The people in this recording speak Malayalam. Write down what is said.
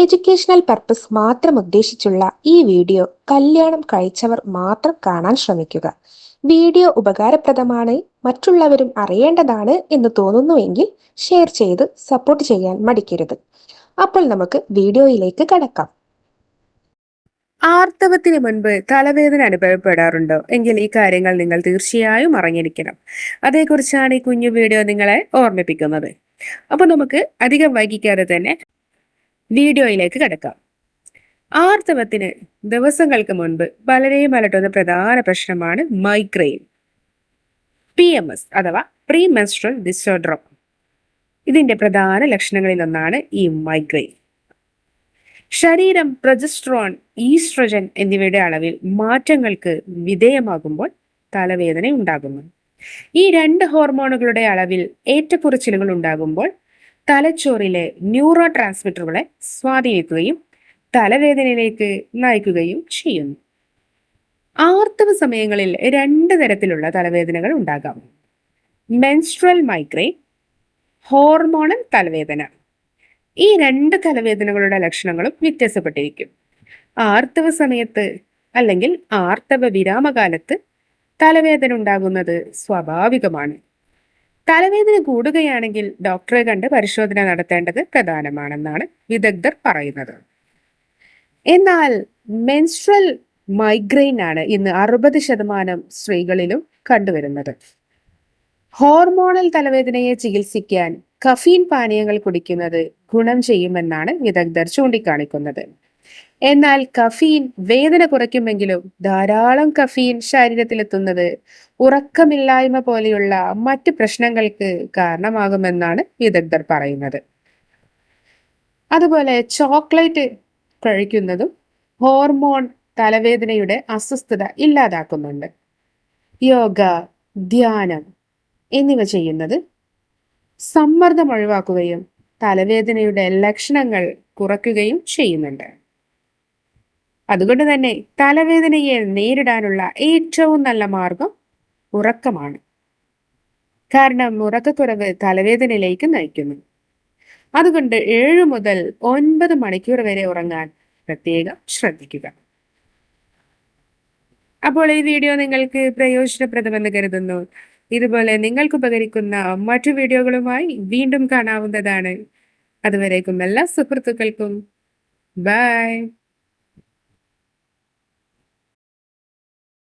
എഡ്യൂക്കേഷണൽ പർപ്പസ് മാത്രം ഉദ്ദേശിച്ചുള്ള ഈ വീഡിയോ കല്യാണം കഴിച്ചവർ മാത്രം കാണാൻ ശ്രമിക്കുക. വീഡിയോ ഉപകാരപ്രദമാണ് മറ്റുള്ളവരും അറിയേണ്ടതാണ് എന്ന് തോന്നുന്നുവെങ്കിൽ ഷെയർ ചെയ്ത് സപ്പോർട്ട് ചെയ്യാൻ മടിക്കരുത്. അപ്പോൾ നമുക്ക് വീഡിയോയിലേക്ക് കടക്കാം. ആർത്തവത്തിന് മുൻപ് തലവേദന അനുഭവപ്പെടാറുണ്ടോ? എങ്കിൽ ഈ കാര്യങ്ങൾ നിങ്ങൾ തീർച്ചയായും അറിഞ്ഞിരിക്കണം. അതേക്കുറിച്ചാണ് ഈ കുഞ്ഞു വീഡിയോ നിങ്ങളെ ഓർമ്മിപ്പിക്കുന്നത്. അപ്പൊ നമുക്ക് അധികം വൈകിക്കാതെ തന്നെ വീഡിയോയിലേക്ക് കിടക്കാം. ആർത്തവത്തിന് ദിവസങ്ങൾക്ക് മുൻപ് പലരെയും അലട്ടുന്ന പ്രധാന പ്രശ്നമാണ് മൈഗ്രെയിൻ പി എം എസ് അഥവാ പ്രീ മെൻസ്ട്രൽ ഡിസോർഡർ ഇതിന്റെ പ്രധാന ലക്ഷണങ്ങളിൽ ഒന്നാണ് ഈ മൈഗ്രെയിൻ ശരീരം പ്രജസ്ട്രോൺ ഈസ്ട്രജൻ എന്നിവയുടെ അളവിൽ മാറ്റങ്ങൾക്ക് വിധേയമാകുമ്പോൾ തലവേദന ഉണ്ടാകുന്നു. ഈ രണ്ട് ഹോർമോണുകളുടെ അളവിൽ ഏറ്റക്കുറച്ചിലുകൾ ഉണ്ടാകുമ്പോൾ തലച്ചോറിലെ ന്യൂറോ ട്രാൻസ്മിറ്ററുകളെ സ്വാധീനിക്കുകയും തലവേദനയിലേക്ക് നയിക്കുകയും ചെയ്യുന്നു. ആർത്തവ സമയങ്ങളിൽ രണ്ട് തരത്തിലുള്ള തലവേദനകൾ ഉണ്ടാകാം. മെൻസ്ട്രൽ മൈഗ്രെയിൻ ഹോർമോണൽ തലവേദന. ഈ രണ്ട് തലവേദനകളുടെ ലക്ഷണങ്ങളും വ്യത്യാസപ്പെട്ടിരിക്കും. ആർത്തവ സമയത്ത് അല്ലെങ്കിൽ ആർത്തവ വിരാമകാലത്ത് തലവേദന ഉണ്ടാകുന്നത് സ്വാഭാവികമാണ്. തലവേദന കൂടുകയാണെങ്കിൽ ഡോക്ടറെ കണ്ട് പരിശോധന നടത്തേണ്ടത് പ്രധാനമാണെന്നാണ് വിദഗ്ധർ പറയുന്നത്. എന്നാൽ മെൻസ്ട്രൽ മൈഗ്രെയിൻ ആണ് ഇന്ന് അറുപത് ശതമാനം സ്ത്രീകളിലും കണ്ടുവരുന്നത്. ഹോർമോണൽ തലവേദനയെ ചികിത്സിക്കാൻ കഫീൻ പാനീയങ്ങൾ കുടിക്കുന്നത് ഗുണം ചെയ്യുമെന്നാണ് വിദഗ്ധർ ചൂണ്ടിക്കാണിക്കുന്നത്. എന്നാൽ കഫീൻ വേദന കുറയ്ക്കുമെങ്കിലും ധാരാളം കഫീൻ ശരീരത്തിലെത്തുന്നത് ഉറക്കമില്ലായ്മ പോലെയുള്ള മറ്റ് പ്രശ്നങ്ങൾക്ക് കാരണമാകുമെന്നാണ് വിദഗ്ധർ പറയുന്നത്. അതുപോലെ ചോക്ലേറ്റ് കഴിക്കുന്നതും ഹോർമോൺ തലവേദനയുടെ അസ്വസ്ഥത ഇല്ലാതാക്കുന്നുണ്ട്. യോഗ ധ്യാനം എന്നിവ ചെയ്യുന്നത് സമ്മർദ്ദം ഒഴിവാക്കുകയും തലവേദനയുടെ ലക്ഷണങ്ങൾ കുറയ്ക്കുകയും ചെയ്യുന്നുണ്ട്. അതുകൊണ്ട് തന്നെ തലവേദനയെ നേരിടാനുള്ള ഏറ്റവും നല്ല മാർഗം ഉറക്കമാണ്. കാരണം ഉറക്കക്കുറവ് തലവേദനയിലേക്ക് നയിക്കുന്നു. അതുകൊണ്ട് ഏഴ് മുതൽ ഒൻപത് മണിക്കൂർ വരെ ഉറങ്ങാൻ പ്രത്യേകം ശ്രദ്ധിക്കുക. അപ്പോൾ ഈ വീഡിയോ നിങ്ങൾക്ക് പ്രയോജനപ്രദമെന്ന് കരുതുന്നു. ഇതുപോലെ നിങ്ങൾക്ക് ഉപകരിക്കുന്ന മറ്റു വീഡിയോകളുമായി വീണ്ടും കാണാവുന്നതാണ്. അതുവരേക്കും എല്ലാ സുഹൃത്തുക്കൾക്കും. ബൈ.